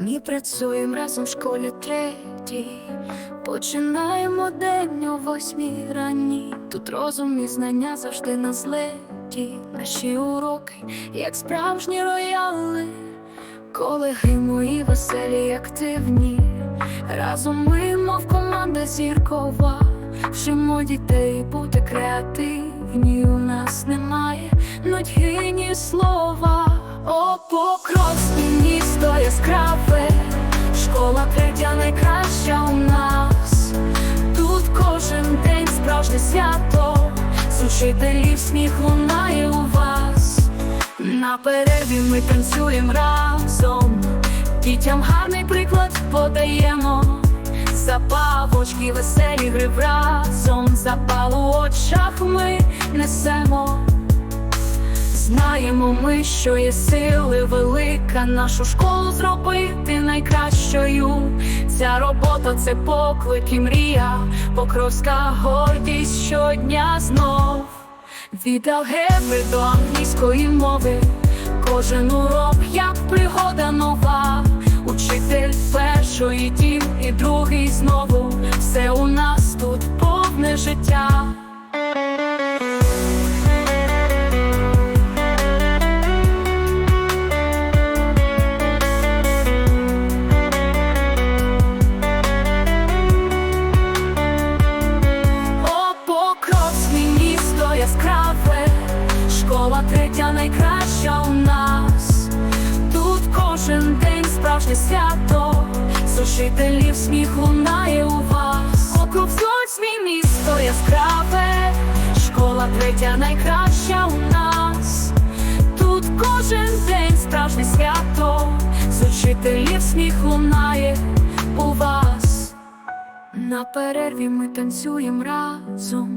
Ми працюємо разом в школі третій. Починаємо день о восьмій ранні. Тут розум і знання завжди на злеті. Наші уроки, як справжні рояли. Колеги мої веселі, активні. Разом ми, мов команда зіркова. Вчимо дітей бути креативні. У нас немає нудьги ні слова. О, покровське місто яскраве, школа третя найкраща у нас. Тут кожен день справжнє свято, з учителів сміх лунає у вас. На перерві ми танцюємо разом, дітям гарний приклад подаємо. Запавочки, веселі гри разом, запал у очах ми несемо. Знаємо ми, що є сили велика, нашу школу зробити найкращою. Ця робота це поклик і мрія, покровська гордість щодня знов. Від алгебри до англійської мови, кожен урок як пригода нова. Учитель першої дім і другий знову. Все у нас тут повне життя. Третя найкраща у нас. Тут кожен день справжнє свято, з учителів сміх лунає у вас. Покровське місто яскраве, школа третя найкраща у нас. Тут кожен день справжнє свято, з учителів сміх лунає у вас. На перерві ми танцюємо разом,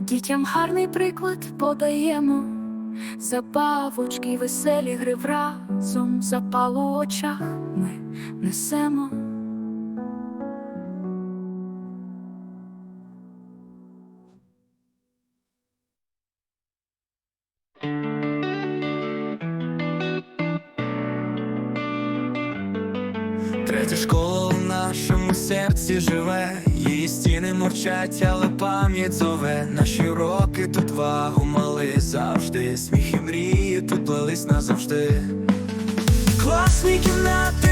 дітям гарний приклад подаємо, забавочки, веселі гри разом, запал у очах ми несемо. Третя школа в нашому серці живе, її стіни мовчать, але пам'ять зове. Наші роки тут вагу мали завжди. Сміх і мрії тут плелись назавжди. Класні кімнати,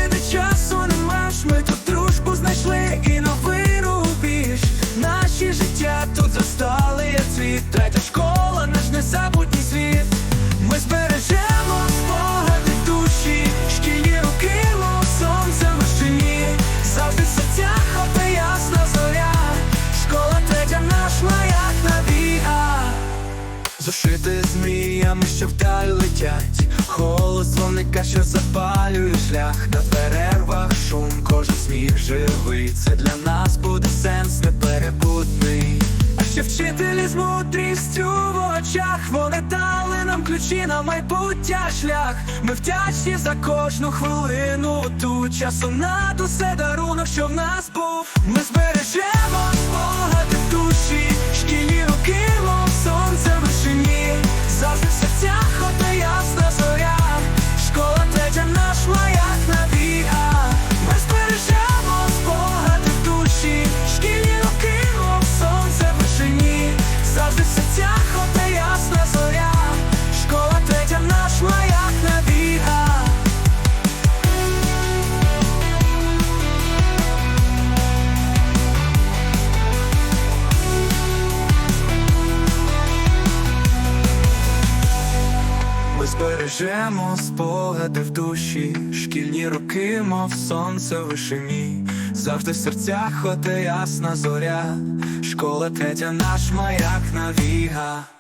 Зошити зміями, що вдаль летять. Голос дзвоника, що запалює шлях. На перервах шум, кожен сміх живий. Це для нас буде сенс неперебутний. А ще вчителі з мудрістю в очах. Вони дали нам ключі на майбуття шлях. Ми вдячні за кожну хвилину. Ту часу над усе дарунок, що в нас був. Ми збережемо спогади в душі Шкільні роки, Завжди в серцях одна збережемо спогади в душі, шкільні роки, мов сонце в вишині, завжди в серцях оте ясна зоря, школа третя наш маяк навіга.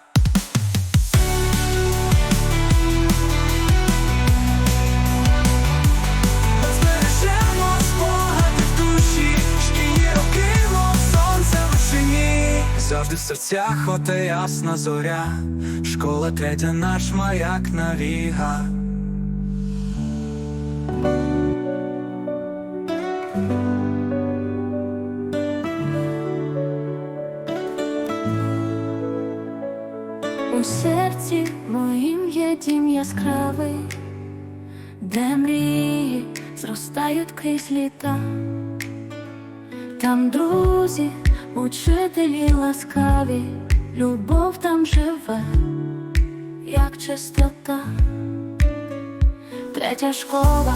Серцях оте ясна зоря, школа третя наш маяк навіга. У серці моїм є дім яскравий, де мрії зростають крізь літа. Там друзі, учителі ласкаві, любов там живе, як чистота. Третя школа,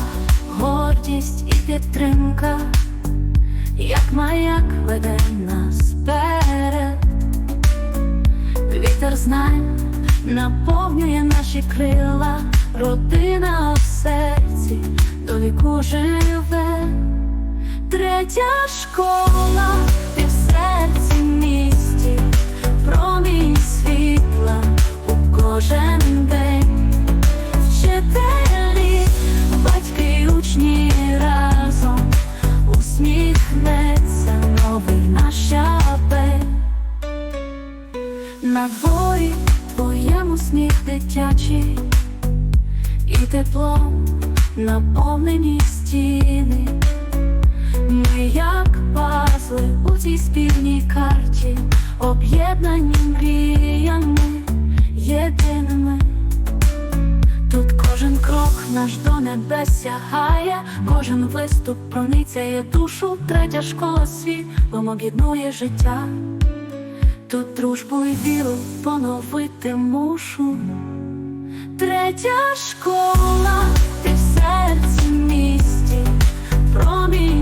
гордість і підтримка, як маяк веде нас вперед. Вітер знань наповнює наші крила, родина в серці до віку живе. Третя школа, кожен день. Вчителі, батьки учні разом усміхнеться новий наш щабель. На дворі твоєму сміх дитячий і теплом наповнені стіни. Ми як пазли у цій спільній карті, об'єднані мріями єдиними. Тут кожен крок наш до небес сягає, кожен виступ проницяє душу, третя школа світлом об'єднує життя. Тут дружбу і віру поновити мушу. Третя школа, ти в серці місті, промінь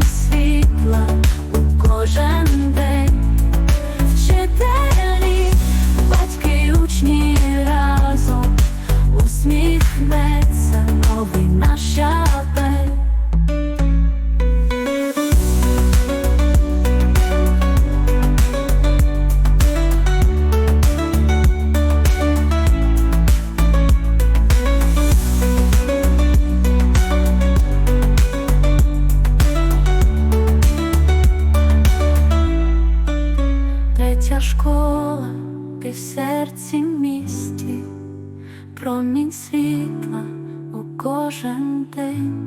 день,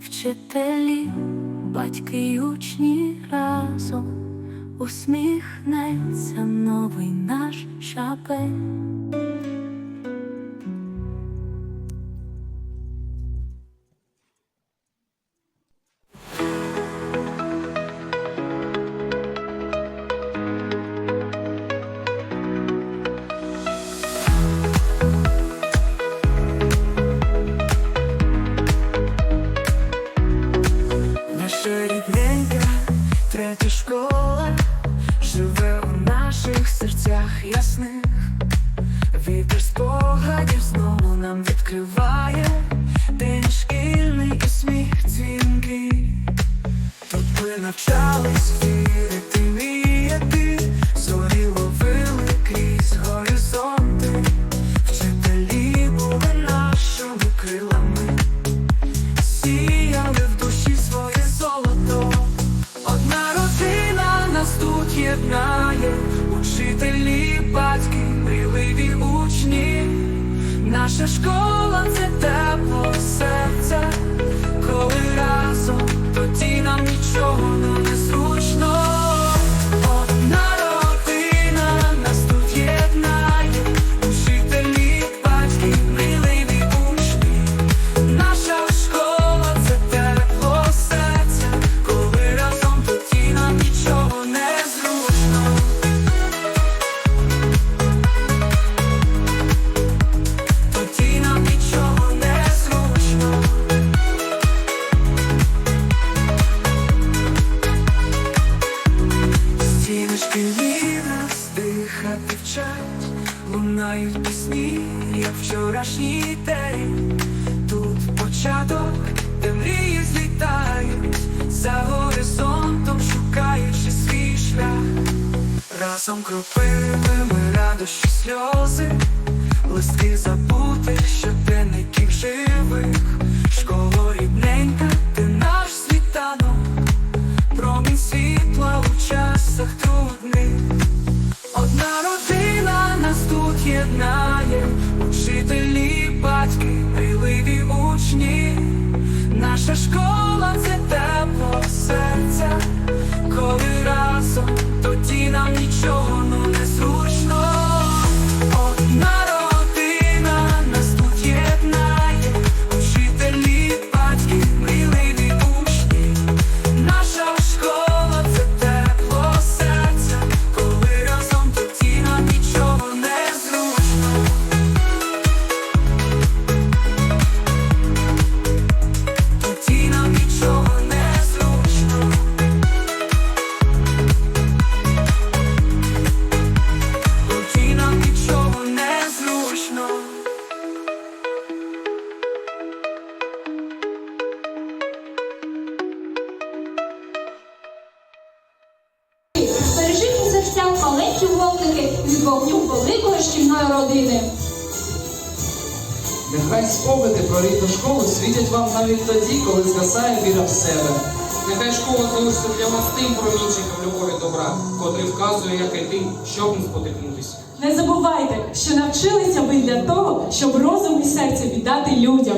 вчителі, батьки й учні разом усміхнеться новий наш шабель. Нам день шкільний і сміх дзвінкий. Тут ми навчались вірити, мріяти, зорі ловили крізь горизонти. Вчителі були нашими крилами сіяли в душі своє золото. Одна родина нас тут єднає, учителі, батьки, мрійливі учні. Наша школа Разом кропивими радощі сльози, листки забутих щоденників живих, школо рідненька, ти наш світанок, промінь світла у часах трудних. Одна родина нас тут єднає, рідну школу світять вам навіть тоді, коли згасає віра в себе. Нехай школа залишиться для вас тим промінчиком любові добра, котрий вказує, як йти, щоб не спотикнутися. Не забувайте, що навчилися ви для того, щоб розум і серце віддати людям.